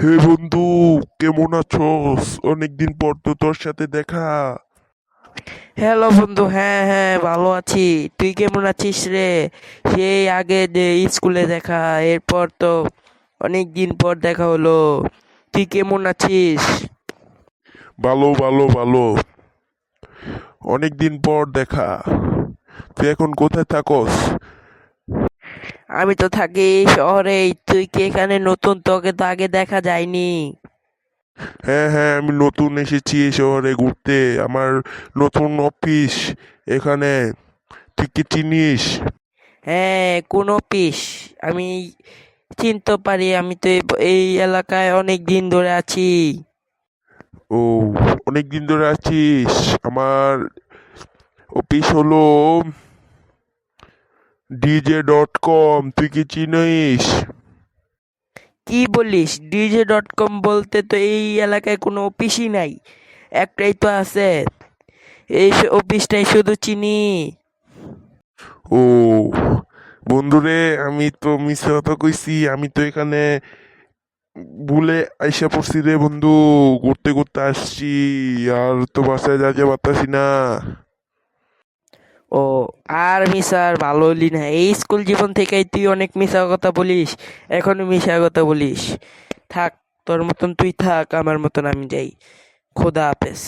হে বন্ধু কেমন আছোস অনেকদিন পর তো তোর সাথে দেখা। হ্যালো বন্ধু হ্যাঁ হ্যাঁ ভালো আছি। তুই কেমন আছিস রে? সেই আগে যে স্কুলে দেখা এরপর তো অনেক দিন পর দেখা হলো। তুই কেমন আছিস? ভালো ভালো ভালো। অনেকদিন পর দেখা। তুই এখন কোথায় থাকস? আমি তো থাকি শহরে তুই কি এখানে নতুন তোকে তো আগে দেখা যায়নি? হ্যাঁ হ্যাঁ আমি নতুন এসেছি এই শহরে ঘুরতে। আমার নতুন অফিস এখানে। তুই কি চিনিস? হ্যাঁ কোন অফিস আমি চিনতে পারি আমি তো এই- এই এলাকায় অনেক দিন ধরে আছি। ও অনেক দিন ধরে আছিস? আমার অফিস হলো ডিজে ডট কম তুই কি চিনিস? কি বলিস? ডিজে ডট কম বলতে তো এই এলাকায় কোনো অফিসই নাই। একটাই তো আছে। এই অফিসটাই শুধু চিনি। ও বন্ধুরে আমি তো মিথ্যা কথা কইছি আমি তো এখানে ভুলে আইসা পড়ছি রে বন্ধু। ঘুরতে ঘুরতে আসছি আর তো বাসায় যাইতে পারতাছি না ও, আর মিশার ভালো হলি না। এই স্কুল জীবন থেকেই তুই অনেক মিশা কথা বলিস এখনও মিশা কথা বলিস। থাক, তোর মতন তুই থাক, আমার মতন আমি যাই। খোদা হাফেজ।